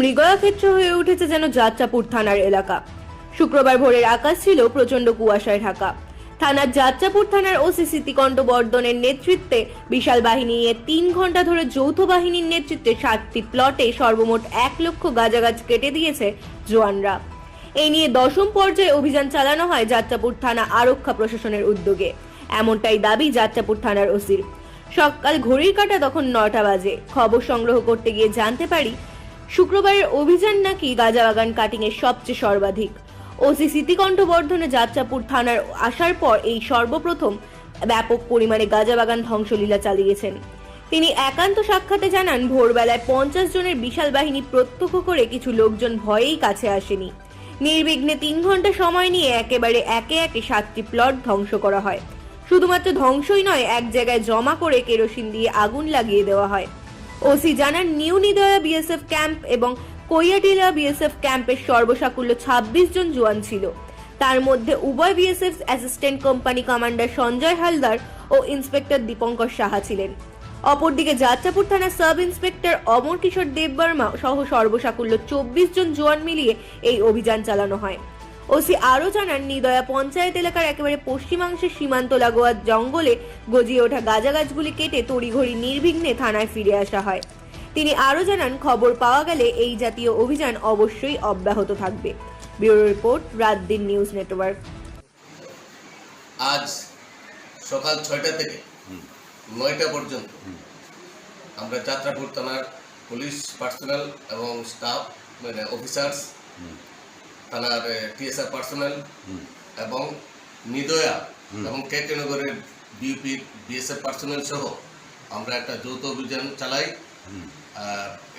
মৃগয়া ক্ষেত্র হয়ে উঠেছে যেন যাত্রাপুর থানার এলাকা। শুক্রবার ভোরের আকাশ ছিল প্রচণ্ড কুয়াশায় ঢাকা। থানার যাত্রাপুর থানার ওসি স্মৃতিকণ্ঠ বর্ধনের নেতৃত্বে বিশাল বাহিনী নিয়ে তিন ঘণ্টা ধরে যৌথ বাহিনীর নেতৃত্বে সাতটি প্লটে সর্বমোট এক লক্ষ গাছাগাছ কেটে দিয়েছে জোয়ানরা। এই নিয়ে দশম পর্যায়ে অভিযান চালানো হয় যাত্রাপুর থানা আরক্ষা প্রশাসনের উদ্যোগে। এমনটাই দাবি যাত্রাপুর থানার ওসির। সকাল ঘড়ির কাটা তখন নটা বাজে। খবর সংগ্রহ করতে গিয়ে জানতে পারি শুক্রবারের অভিযান নাকি গাজাবাগান কাটিং এর সবচেয়ে সর্বাধিক। ওসি স্মৃতিকণ্ঠ বর্ধনে যাত্রাপুর থানার আসার পর এই সর্বপ্রথম ব্যাপক পরিমাণে গাঁজা বাগান ধ্বংসলীলা চালিয়েছেন। তিনি একান্ত সাক্ষাতে জানান, ভোরবেলায় পঞ্চাশ জনের বিশাল বাহিনী প্রত্যক্ষ করে কিছু লোকজন ভয়েই কাছে আসেনি। নির্বিঘ্নে তিন ঘণ্টা সময় নিয়ে একেবারে একে একে সাতটি প্লট ধ্বংস করা হয়। শুধুমাত্র ধ্বংসই নয়, এক জায়গায় জমা করে কেরোসিন দিয়ে আগুন লাগিয়ে দেওয়া হয়। ওসি জানান, নিউ নিদয়া বিএসএফ ক্যাম্প এবং কৈয়াটিলা বিএসএফ ক্যাম্পের সর্বসাকুল্য ছাব্বিশ জন জোয়ান ছিল। তার মধ্যে উভয় BSF assistant company commander Sanjay Haldar ও ইন্সপেক্টর দীপঙ্কর সাহা ছিলেন। অপরদিকে যাত্রাপুর থানার সাব ইন্সপেক্টর অমর কিশোর দেববর্মা সহ সর্বসাকুল্য চব্বিশ জন জোয়ান মিলিয়ে এই অভিযান চালানো হয়। ওসি আরও জানান, নিদয়া পঞ্চায়েত এলাকার একেবারে পশ্চিমাংশে সীমান্ত লাগোয়া জঙ্গলে গজিয়ে ওঠা গাছাগাছগুলি কেটে তড়িঘড়ি নির্বিঘ্নে থানায় ফিরে আসা হয়। তিনি আরও জানান, খবর পাওয়া গেলে এই জাতীয় অভিযান অবশ্যই অব্যাহত থাকবে। ব্যুরো রিপোর্ট রাত দিন নিউজ নেটওয়ার্ক। আজ সকাল ছয়টা থেকে নয়টা পর্যন্ত আমরা যাত্রাপুর থানার পুলিশ, পার্সোনাল এবং স্টাফ মানে অফিসার্স থানার টিএসআর পার্সোনাল এবং নিদয়া এবং কেকে নগরের বিউপির বিএসএফ পার্সোনাল সহ আমরা একটা যৌথ অভিযান চালাই।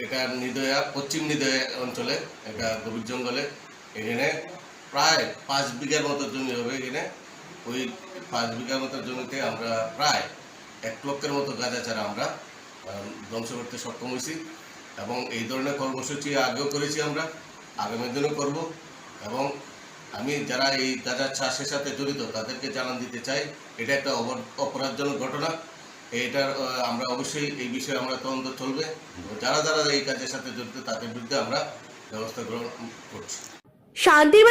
এটা নিদয়া পশ্চিম নিদয়া অঞ্চলে এটা গভীর জঙ্গলে এখানে প্রায় পাঁচ বিঘার মতো জমি হবে এখানে। ওই পাঁচ বিঘার মতো জমিতে আমরা প্রায় এক লক্ষের মতো গাঁজা চারা আমরা ধ্বংস করতে সক্ষম হয়েছি। এবং এই ধরনের কর্মসূচি আগেও করেছি আমরা আগামী দিনও করব। এবং আমি যারা এই গাঁজা চাষের সাথে জড়িত, তাদেরকে জানান দিতে চাই, এটা একটা অপর- অপরাধজনক ঘটনা। এটার আমরা অবশ্যই এই বিষয়ে আমরা তদন্ত চলবে। যারা যারা এই কাজের সাথে জড়িত, তাদের বিরুদ্ধে আমরা ব্যবস্থা গ্রহণ করছি।